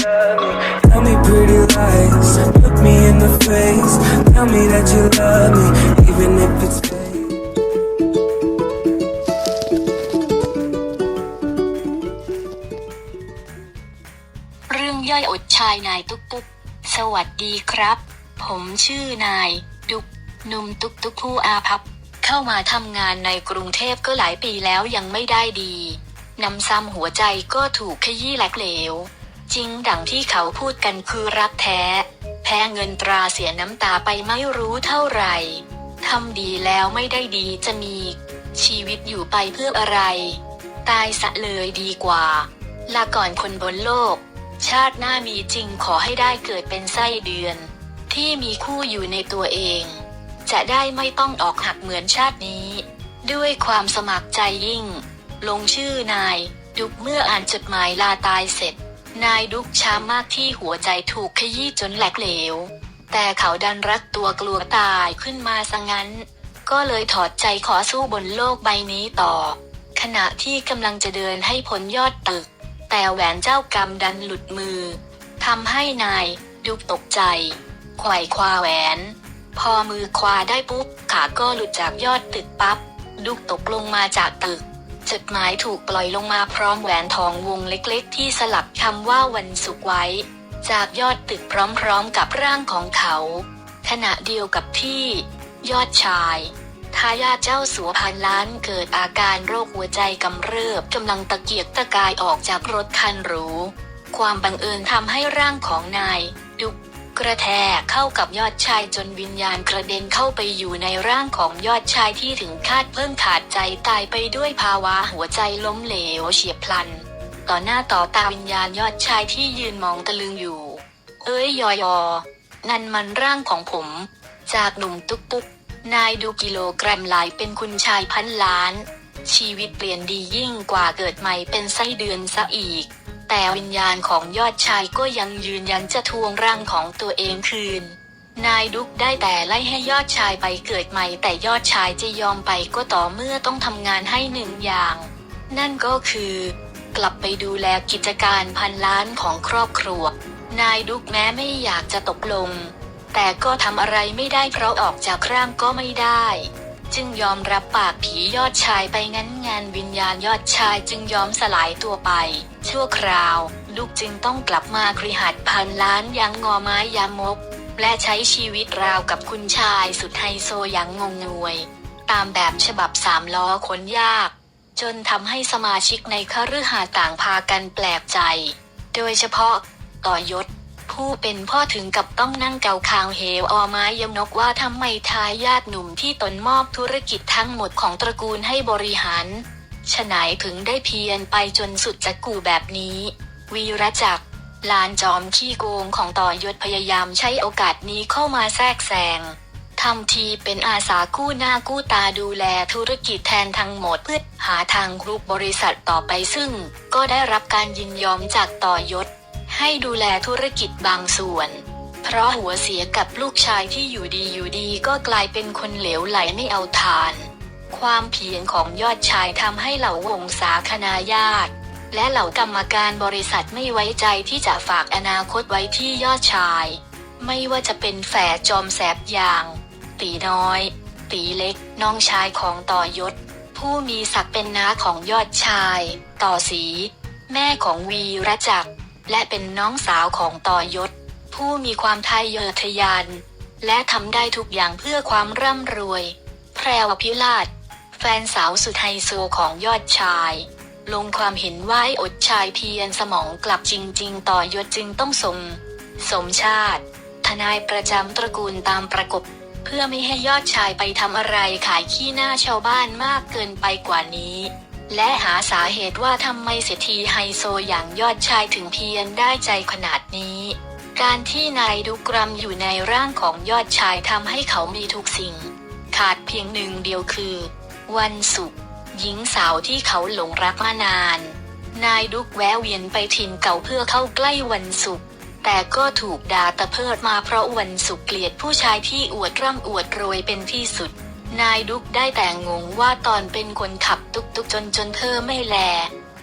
Tell me pretty lies. Look me in the face. Tell me that you love me, even if it's fake. เรื่องย่อยอดชายนายตุ๊กตุ๊กสวัสดีครับ ผมชื่อนาย ดุกหนุ่มตุ๊กตุ๊กผู้อาภัพ เข้ามาทำงานในกรุงเทพก็หลายปีแล้วยังไม่ได้ดีนำซ้ำหัวใจก็ถูกขยี้แหลกเหลว จริงดังที่เขาพูดกันคือรักแท้ แพ้เงินตราเสียน้ำตาไปไม่รู้เท่าไหร่ทำดีแล้วไม่ได้ดีจะมี ชีวิตอยู่ไปเพื่ออะไร ตายสะเลยดีกว่า ลาก่อนคนบนโลก ชาติหน้ามีจริงขอให้ได้เกิดเป็นไส้เดือน ที่มีคู่อยู่ในตัวเอง จะได้ไม่ต้องออกหักเหมือนชาตินี้ ด้วยความสมัครใจยิ่ง ลงชื่อนาย ดุกเมื่ออ่านจดหมายลาตายเสร็จ นายดุกช้ามากที่หัวใจถูกขยี้จนแหลกเหลว แต่เขาดันรักตัวกลัวตายขึ้นมาซะงั้น ก็เลยถอดใจขอสู้บนโลกใบนี้ต่อ ขณะที่กำลังจะเดินให้พ้นยอดตึก แต่แหวนเจ้ากรรมดันหลุดมือทำให้นายดุกตกใจไขว่คว้าแหวน พอมือคว้าได้ปุ๊บขาก็หลุดจากยอดตึกปับ๊บดุกตกลงมาจากตึก จดหมายถูกปล่อยลงมาพร้อมแหวนทองวงเล็กๆ ที่สลักคำว่าวันศุกร์ไว้ จากยอดตึกพร้อมๆกับร่างของเขา ขณะเดียวกับที่ ยอดชายทายาทเจ้าสัวพันล้านเกิดอาการโรคหัวใจกำเริบกำลังตะเกียกตะกายออกจากรถคันหรู ความบังเอิญทำให้ร่างของนาย ดุก กระแทกเข้ากับยอดชายจนวิญญาณกระเด็นเข้าไปอยู่ในร่างของยอดชายที่ถึงคาดเพิ่งขาดใจตายไปด้วยภาวะหัวใจล้มเหลวเฉียบพลัน ต่อหน้าต่อตาวิญญาณยอดชายที่ยืนมองตะลึงอยู่ เอ้ยยอยอ นั่นมันร่างของผม จากหนุ่มตุ๊กตุ๊กนายดูกิโลกรัมหลายเป็นคุณชายพันล้าน ชีวิตเปลี่ยนดียิ่งกว่าเกิดใหม่เป็นไส้เดือนซะอีก แต่วิญญาณของยอดชายก็ยังยืนยันจะทวงร่างของตัวเองคืน นายดุกได้แต่ไล่ให้ยอดชายไปเกิดใหม่ แต่ยอดชายจะยอมไปก็ต่อเมื่อต้องทำงานให้หนึ่งอย่าง นั่นก็คือ กลับไปดูแลกิจการพันล้านของครอบครัว นายดุกแม้ไม่อยากจะตกลง แต่ก็ทำอะไรไม่ได้เพราะออกจากร่างก็ไม่ได้ จึงยอมรับปากผียอดชายไปงั้นงานวิญญาณยอดชายจึงยอมสลายตัวไป ชั่วคราว ลูกจึงต้องกลับมาคริหัดพันล้านยังงอไม้ยามก และใช้ชีวิตราวกับคุณชายสุดไฮโซอย่างงงงวย ตามแบบฉบับสามล้อขนยาก จนทำให้สมาชิกในคฤหาสน์ต่างพากันแปลกใจ โดยเฉพาะต่อยศ ผู้เป็นพ่อถึงกับต้องนั่งเกาคางเหวออไม้ยมนกว่าทำไมทายาทหนุ่มที่ตนมอบธุรกิจทั้งหมดของตระกูลให้บริหารฉนายถึงได้เพียรไปจนสุดจะกูแบบนี้ วีรจักรลานจอมขี้โกงของต่อยศพยายามใช้โอกาสนี้เข้ามาแทรกแซงทำทีเป็นอาสากู้หน้ากู้ตาดูแลธุรกิจแทนทั้งหมดเพื่อหาทางรูปบริษัทต่อไปซึ่ง ก็ได้รับการยินยอมจากต่อยศ ให้ดูแลธุรกิจบางส่วน เพราะหัวเสียกับลูกชายที่อยู่ดีอยู่ดีก็กลายเป็นคนเหลวไหลไม่เอาทาน ความเพียรของยอดชายทำให้เหล่าวงศาคณาญาติและเหล่ากรรมการบริษัทไม่ไว้ใจที่จะฝากอนาคตไว้ที่ยอดชาย ไม่ว่าจะเป็นแฝดจอมแสบอย่าง ตีน้อย ตีเล็ก น้องชายของต่อยศ ผู้มีศักดิ์เป็นน้าของยอดชาย ต่อสี แม่ของวีรจักร และเป็นน้องสาวของต่อยศ ผู้มีความทะเยอทะยาน และทำได้ทุกอย่างเพื่อความร่ำรวย แพรวพิราชแฟนสาวสุดไฮโซของยอดชาย ลงความเห็นว่าอดชายเพียรสมองกลับจริง ๆ ต่อยศจึงต้องสม สมชาติ ทนายประจำตระกูลตามประกบ เพื่อไม่ให้ยอดชายไปทำอะไรขายขี้หน้าชาวบ้านมากเกินไปกว่านี้ และหาสาเหตุว่าทำไมเศรษฐีไฮโซอย่างยอดชายถึงเพียรได้ใจขนาดนี้ การที่นายดุกรัมอยู่ในร่างของยอดชายทำให้เขามีทุกสิ่ง ขาดเพียงหนึ่งเดียวคือ วันศุกร์หญิงสาวที่เขาหลงรักมานาน นายดุกแวะเวียนไปถิ่นเก่าเพื่อเข้าใกล้วันศุกร์แต่ก็ถูกด่าตะเพิดมาเพราะวันศุกร์เกลียดผู้ชายที่อวดร่ำอวดรวยเป็นที่สุด นายดุกได้แต่งงว่าตอนเป็นคนขับตุกตุกจนจนเธอไม่แล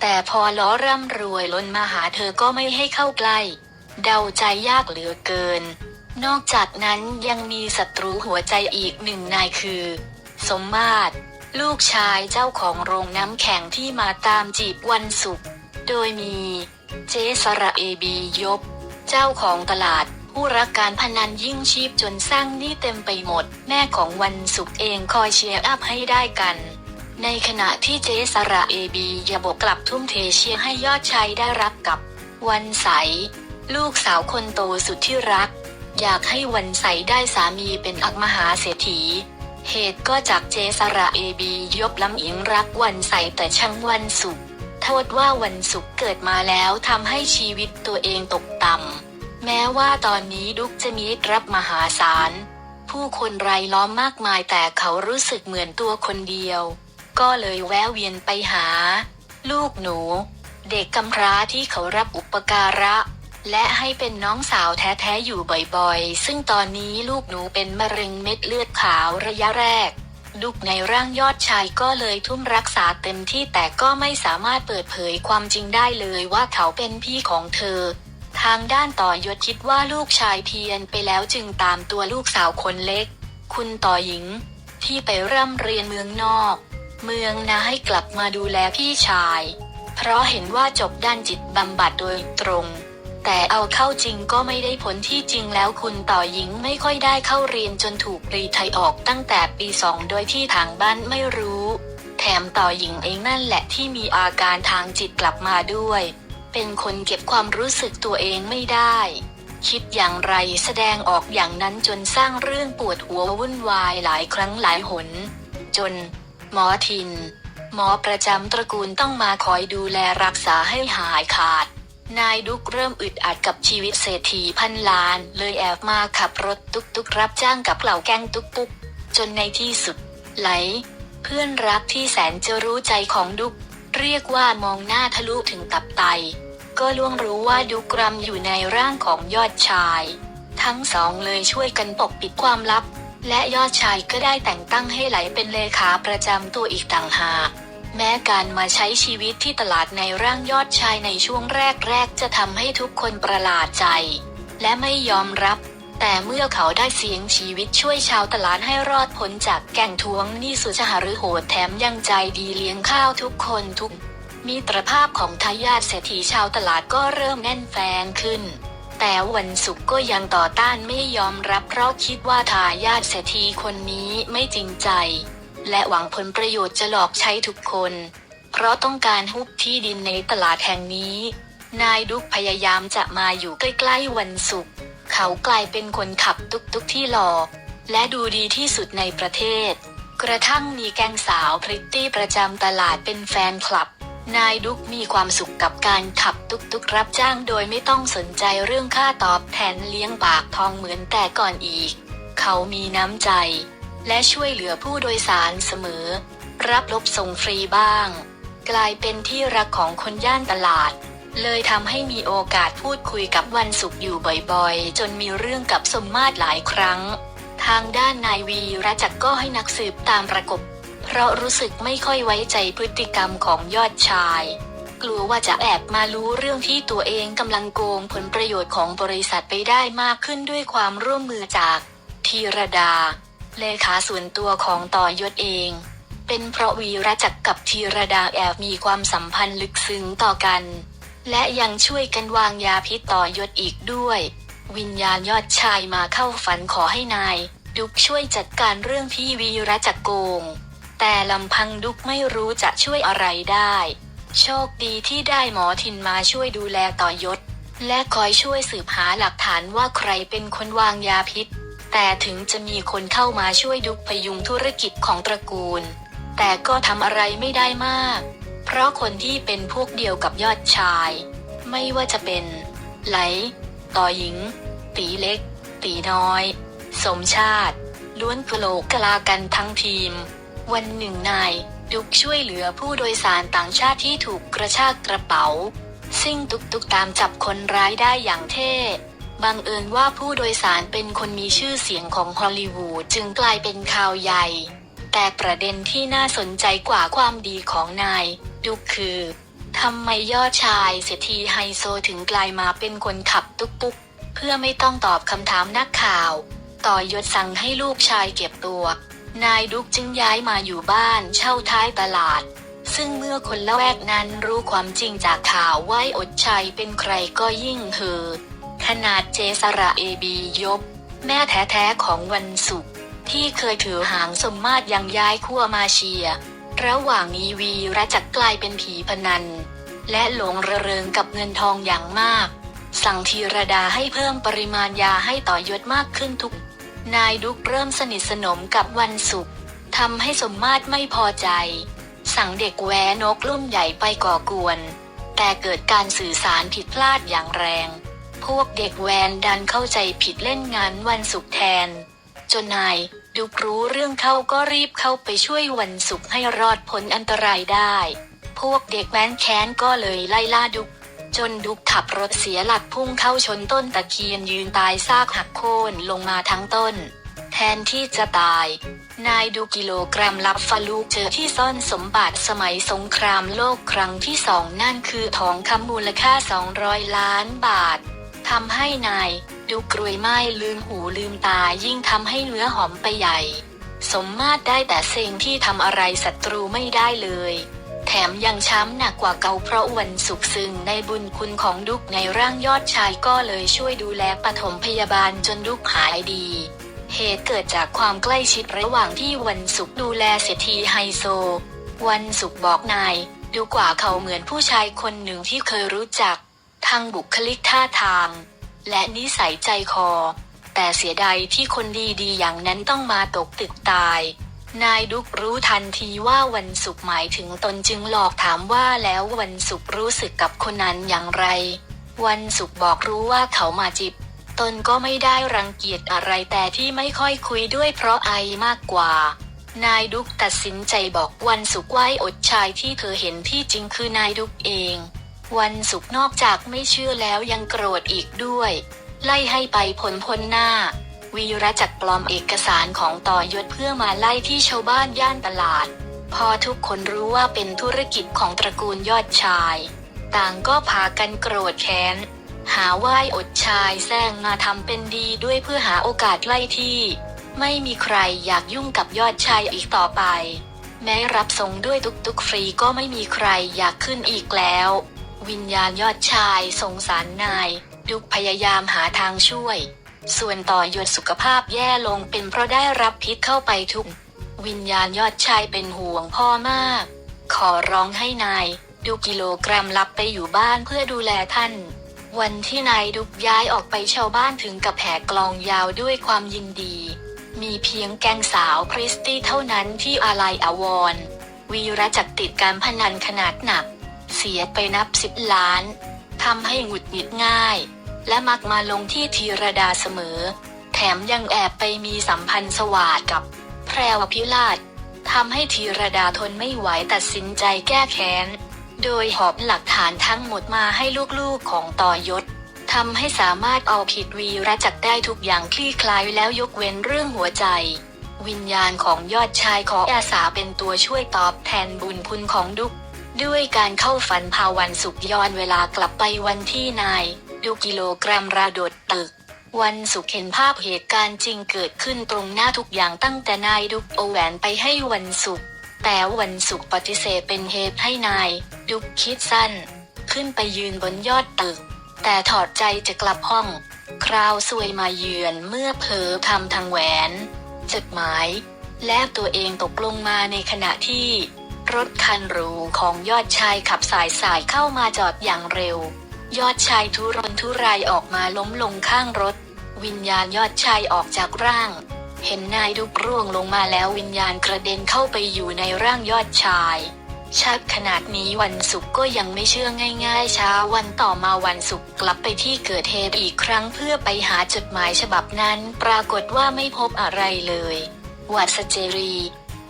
แต่พอล้อร่ำรวยล้นมาหาเธอก็ไม่ให้เข้าใกล้ เดาใจยากเหลือเกิน นอกจากนั้นยังมีศัตรูหัวใจอีกหนึ่งนายคือ สมมาตรลูกชายเจ้าของโรงน้ำแข็งที่มาตามจีบวันศุกร์ โดยมี เจสระเอบียบ เจ้าของตลาด ผู้รักการพนันยิ่งชีพจนสร้างหนี้เต็มไปหมด แม่ของวันศุกร์เองคอยเชียร์อัพให้ได้กัน ในขณะที่เจสระเอบียบกกลับทุ่มเทเชียร์ให้ยอดชัยได้รับกับ วันใส ลูกสาวคนโตสุดที่รัก อยากให้วันใสได้สามีเป็นอักมหาเศรษฐีเหตุก็จากเจสระเอบียบลำอิงรักวันใสแต่ช่างวันศุกร์โทษว่าวันศุกร์เกิดมาแล้วทำให้ชีวิตตัวเองตกต่ำ แม้ว่าตอนนี้ดุกจะมีรับมหาศาล ผู้คนรายล้อมมากมายแต่เขารู้สึกเหมือนตัวคนเดียว ก็เลยแวะเวียนไปหา ลูกหนู เด็กกำพร้าที่เขารับอุปการะ และให้เป็นน้องสาวแท้ๆอยู่บ่อยๆ ซึ่งตอนนี้ลูกหนูเป็นมะเร็งเม็ดเลือดขาวระยะแรกดุกในร่างยอดชายก็เลยทุ่มรักษาเต็มที่แต่ก็ไม่สามารถเปิดเผยความจริงได้เลยว่าเขาเป็นพี่ของเธอ ทางด้านต่อยศคิดว่าลูกชายเพียนไปแล้วจึงตามตัวลูกสาวคนเล็ก คุณต่อหญิง ที่ไปร่ำเรียนเมืองนอก เมืองนาให้กลับมาดูแลพี่ชาย เพราะเห็นว่าจบด้านจิตบำบัดโดยตรง แต่เอาเข้าจริงก็ไม่ได้ผลที่จริงแล้วคุณต่อหญิงไม่ค่อยได้เข้าเรียนจนถูกรีไทยออกตั้งแต่ปีสองโดยที่ทางบ้านไม่รู้ แถมต่อหญิงเองนั่นแหละที่มีอาการทางจิตกลับมาด้วย เป็นคนเก็บความรู้สึกตัวเองไม่ได้ คิดอย่างไรแสดงออกอย่างนั้นจนสร้างเรื่องปวดหัววุ่นวายหลายครั้งหลายหน จน หมอทิน หมอประจำตระกูลต้องมาคอยดูแลรักษาให้หายขาด นายดุกเริ่มอึดอัดกับชีวิตเศรษฐีพันล้าน เลยแอบมาขับรถตุกตุกรับจ้างกับเหล่าแก๊งตุกตุกจนในที่สุด ไหล เพื่อนรักที่แสนจะรู้ใจของดุก เรียกว่ามองหน้าทะลุถึงตับไต ก็ล่วงรู้ว่าดุกรำอยู่ในร่างของยอดชาย ทั้งสองเลยช่วยกันปกปิดความลับ และยอดชายก็ได้แต่งตั้งให้ไหลเป็นเลขาประจำตัวอีกต่างหากแม้การมาใช้ชีวิตที่ตลาดในร่างยอดชายในช่วงแรกๆ จะทำให้ทุกคนประหลาดใจ และไม่ยอมรับ แต่เมื่อเขาได้เสียงชีวิตช่วยชาวตลาดให้รอดพ้นจากแก่งทวงหนี่สุดหฤโหดแถมยังใจดีเลี้ยงข้าวทุกคนทุก มิตรภาพของทายาทเศรษฐีชาวตลาดก็เริ่มแน่นแฟนขึ้น แต่วันศุกร์ก็ยังต่อต้านไม่ยอมรับเพราะคิดว่าทายาทเศรษฐีคนนี้ไม่จริงใจ และหวังผลประโยชน์จะหลอกใช้ทุกคน เพราะต้องการฮุบที่ดินในตลาดแห่งนี้ นายดุกพยายามจะมาอยู่ใกล้ๆวันศุกร์ เขากลายเป็นคนขับตุกตุกที่หล่อและดูดีที่สุดในประเทศ กระทั่งมีแก๊งสาวพริตตี้ประจำตลาดเป็นแฟนคลับ นายดุกมีความสุขกับการขับตุกตุกรับจ้างโดยไม่ต้องสนใจเรื่องค่าตอบแทนเลี้ยงปากทองเหมือนแต่ก่อนอีก เขามีน้ำใจ และช่วยเหลือผู้โดยสารเสมอ รับลบส่งฟรีบ้าง กลายเป็นที่รักของคนย่านตลาด เลยทำให้มีโอกาสพูดคุยกับวันศุกร์อยู่บ่อยๆ จนมีเรื่องกับสมมาตรหลายครั้ง ทางด้านนายวีระจักรก็ให้นักสืบตามประกบ เพราะรู้สึกไม่ค่อยไว้ใจพฤติกรรมของยอดชาย กลัวว่าจะแอบมารู้เรื่องที่ตัวเองกำลังโกงผลประโยชน์ของบริษัทไปได้มากขึ้นด้วยความร่วมมือจากธีรดา เลขาส่วนตัวของต่อยศเองเป็นเพราะวีระจักรกับธีรดาแอบมีความสัมพันธ์ลึกซึ้งต่อกัน และยังช่วยกันวางยาพิษต่อยศอีกด้วย วิญญาณยอดชายมาเข้าฝันขอให้นาย ดุกช่วยจัดการเรื่องที่วีระจักโกง แต่ลำพังดุกไม่รู้จะช่วยอะไรได้ โชคดีที่ได้หมอทินมาช่วยดูแลต่อยศ และคอยช่วยสืบหาหลักฐานว่าใครเป็นคนวางยาพิษ แต่ถึงจะมีคนเข้ามาช่วยดุกพยุงธุรกิจของตระกูล แต่ก็ทำอะไรไม่ได้มาก เพราะคนที่เป็นพวกเดียวกับยอดชาย ไม่ว่าจะเป็น ไหล ต่อหญิง ตีเล็ก ตีน้อย สมชาติ ล้วนกโลกกลากันทั้งทีม วันหนึ่งนายดุกช่วยเหลือผู้โดยสารต่างชาติที่ถูกกระชากกระเป๋า ซิ่งตุกตุกตามจับคนร้ายได้อย่างเท่บังเอิญว่าผู้โดยสารเป็นคนมีชื่อเสียงของฮอลลีวูดจึงกลายเป็นข่าวใหญ่ แต่ประเด็นที่น่าสนใจกว่าความดีของนาย ดุกคือทำไมยอดชายเศรษฐีไฮโซถึงกลายมาเป็นคนขับตุ๊กตุ๊กเพื่อไม่ต้องตอบคำถามนักข่าว ต่อยศสั่งให้ลูกชายเก็บตัว นายดุกจึงย้ายมาอยู่บ้านเช่าท้ายตลาด ซึ่งเมื่อคนละแวกนั้นรู้ความจริงจากข่าวว่าอดชัยเป็นใครก็ยิ่งเฮอขนาดเจสระเอบียบ แม่แท้ๆของวันศุกร์ที่เคยถือหางสมมาตรยังย้ายขั้วมาเชีย ระหว่างนี้วีระจักกลายเป็นผีพนัน และหลงระเริงกับเงินทองอย่างมาก สั่งธีรดาให้เพิ่มปริมาณยาให้ต่อยศมากขึ้นทุก นายดุกเริ่มสนิทสนมกับวันศุกร์ทำให้สมมาตรไม่พอใจ สั่งเด็กแวนกรุ่นใหญ่ไปก่อกวน แต่เกิดการสื่อสารผิดพลาดอย่างแรง พวกเด็กแวนดันเข้าใจผิดเล่นงานวันศุกร์แทน จนนาย ดุกรู้เรื่องเข้าก็รีบเข้าไปช่วยวันศุกร์ให้รอดพ้นอันตรายได้ พวกเด็กแว้นแค้นก็เลยไล่ล่าดุก จนดุกขับรถเสียหลักพุ่งเข้าชนต้นตะเคียนยืนตายซากหักโค่นลงมาทั้งต้น แทนที่จะตาย นายดูกิโลกรัมลับฟาลูกเจอที่ซ่อนสมบัติสมัยสงครามโลกครั้งที่สองนั่นคือทองคำมูลค่า 200 ล้านบาททำให้นาย ดูกรวยไม้ลืมหูลืมตายิ่งทำให้เนื้อหอมไปใหญ่ สมมาตรได้แต่เซ็งที่ทำอะไรศัตรูไม่ได้เลย แถมยังช้ำหนักกว่าเกาเพราะวันสุขซึ่งในบุญคุณของดุกในร่างยอดชายก็เลยช่วยดูแลปฐมพยาบาลจนดุกหายดี เหตุเกิดจากความใกล้ชิดระหว่างที่วันสุขดูแลเศรษฐีไฮโซ วันสุขบอกนาย ดูกว่าเขาเหมือนผู้ชายคนหนึ่งที่เคยรู้จัก ทั้งบุคลิกท่าทาง และนิสัยใจคอ แต่เสียดายที่คนดีๆอย่างนั้นต้องมาตกตึกตาย นายดุกรู้ทันทีว่าวันศุกร์หมายถึงตนจึงหลอกถามว่าแล้ววันศุกร์รู้สึกกับคนนั้นอย่างไร วันศุกร์บอกรู้ว่าเขามาจิบ ตนก็ไม่ได้รังเกียจอะไรแต่ที่ไม่ค่อยคุยด้วยเพราะไอมากกว่านายดุกตัดสินใจบอกวันศุกร์ไว้อดชายที่เธอเห็นที่จริงคือนายดุกเอง วันศุกร์นอกจากไม่เชื่อแล้วยังโกรธอีกด้วย ไล่ให้ไปผลพ้นหน้า วีระจักปลอมเอกสารของต่อยศเพื่อมาไล่ที่ชาวบ้านย่านตลาด พอทุกคนรู้ว่าเป็นธุรกิจของตระกูลยอดชาย ต่างก็พากันโกรธแค้น หาว่ายอดชายแซงมาทำเป็นดีด้วยเพื่อหาโอกาสไล่ที่ ไม่มีใครอยากยุ่งกับยอดชายอีกต่อไป แม้รับส่งด้วยตุกตุกๆฟรีก็ไม่มีใครอยากขึ้นอีกแล้ว วิญญาณยอดชายสงสารนาย ดุกพยายามหาทางช่วย ส่วนต่อยศสุขภาพแย่ลงเป็นเพราะได้รับพิษเข้าไปทุก วิญญาณยอดชายเป็นห่วงพ่อมาก ขอร้องให้นาย ดูกิโลกรัมลับไปอยู่บ้านเพื่อดูแลท่าน วันที่นายดุกย้ายออกไปชาวบ้านถึงกับแผ่กลองยาวด้วยความยินดี มีเพียงแกงสาวพริสตี้เท่านั้นที่อาลัยอาวรวีระจักติดการพนันขนาดหนัก เสียไปนับสิบล้านทำให้หงุดหงิดง่าย และมักมาลงที่ธีรดาเสมอ แถมยังแอบไปมีสัมพันธ์สวาดกับแพรวพิราชทำให้ธีรดาทนไม่ไหวตัดสินใจแก้แค้น โดยหอบหลักฐานทั้งหมดมาให้ลูกๆของต่อยศทำให้สามารถเอาผิดวีระจักรได้ทุกอย่างคลี่คลายแล้วยกเว้นเรื่องหัวใจ วิญญาณของยอดชายขออาสาเป็นตัวช่วยตอบแทนบุญคุณของดุก ด้วยการเข้าฝันพาวันสุกย้อนเวลากลับไปวันที่นาย ดูกิโลกรัมระโดดตึก วันสุกเห็นภาพเหตุการณ์จริงเกิดขึ้นตรงหน้าทุกอย่างตั้งแต่นายดุกเอแหวนไปให้วันสุกแต่วันสุกปฏิเสธเป็นเหตุให้นาย ดุกคิดสั้น ขึ้นไปยืนบนยอดตึก แต่ถอดใจจะกลับห้อง คราวซวยมาเยือนเมื่อเผลอทำทางแหวน จดหมาย และตัวเองตกลงมาในขณะที่ รถคันหรูของยอดชายขับสายสายเข้ามาจอดอย่างเร็ว ยอดชายทุรนทุรายออกมาล้มลงข้างรถ วิญญาณยอดชายออกจากร่าง เห็นนายดุกร่วงลงมาแล้ววิญญาณกระเด็นเข้าไปอยู่ในร่างยอดชายชักขนาดนี้วันศุกร์ก็ยังไม่เชื่อง่ายๆเช้าวันต่อมาวันศุกร์กลับไปที่เกิดเหตุอีกครั้งเพื่อไปหาจดหมายฉบับนั้น ปรากฏว่าไม่พบอะไรเลยวัดสเจรี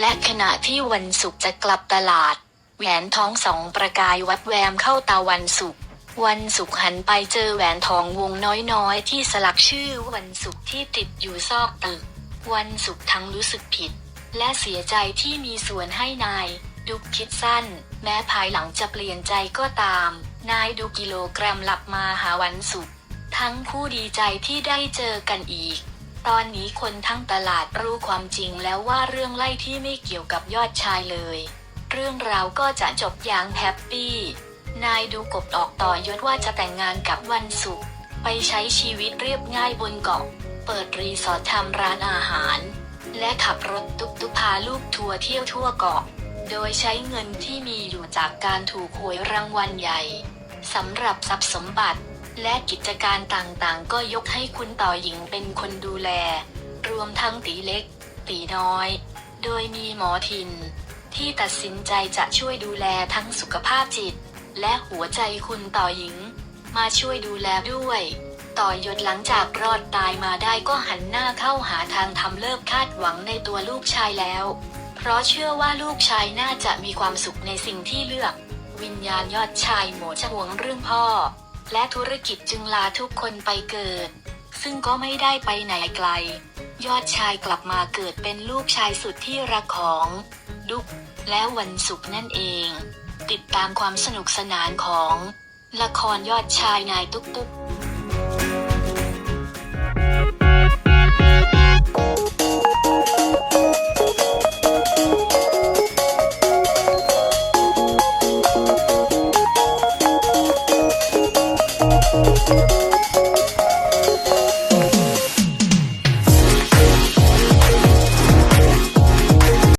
และขณะที่วันศุกร์จะกลับตลาด แหวนทองสองประกายวัดแวมเข้าตาวันศุกร์วันศุกร์หันไปเจอแหวนทองวงน้อยๆ ที่สลักชื่อวันศุกร์ที่ติดอยู่ซอกตึก วันศุกร์ทั้งรู้สึกผิด และเสียใจที่มีส่วนให้นาย ดุกคิดสั้น แม้ภายหลังจะเปลี่ยนใจก็ตาม นายดูกิโลกรัมหลับมาหาวันศุกร์ทั้งคู่ดีใจที่ได้เจอกันอีก ตอนนี้คนทั้งตลาดรู้ความจริงแล้วว่าเรื่องไล่ที่ไม่เกี่ยวกับยอดชายเลย เรื่องราวก็จะจบอย่างแฮปปี้ นายดูกบออกต่อยศว่าจะแต่งงานกับวันศุกร์ไปใช้ชีวิตเรียบง่ายบนเกาะ เปิดรีสอร์ททำร้านอาหาร และขับรถตุ๊กตุ๊กพาลูกทัวร์เที่ยวทั่วเกาะ โดยใช้เงินที่มีอยู่จากการถูกหวยรางวัลใหญ่สำหรับทรัพย์สมบัติ และกิจการต่างๆ ก็ยกให้คุณต่อหญิงเป็นคนดูแล รวมทั้งตีเล็ก ตีน้อย โดยมีหมอทิน ที่ตัดสินใจจะช่วยดูแลทั้งสุขภาพจิต และหัวใจคุณต่อหญิง มาช่วยดูแลด้วย ต่อยศหลังจากรอดตายมาได้ก็หันหน้าเข้าหาทางทำเลิกคาดหวังในตัวลูกชายแล้ว เพราะเชื่อว่าลูกชายน่าจะมีความสุขในสิ่งที่เลือก วิญญาณยอดชายหมจะหวงเรื่องพ่อ และธุรกิจจึงลาทุกคนไปเกิด ซึ่งก็ไม่ได้ไปไหนไกล ยอดชายกลับมาเกิดเป็นลูกชายสุดที่รักของ ดุกและวันศุกร์นั่นเอง ติดตามความสนุกสนานของ ละครยอดชายนายตุ๊กตุ๊ก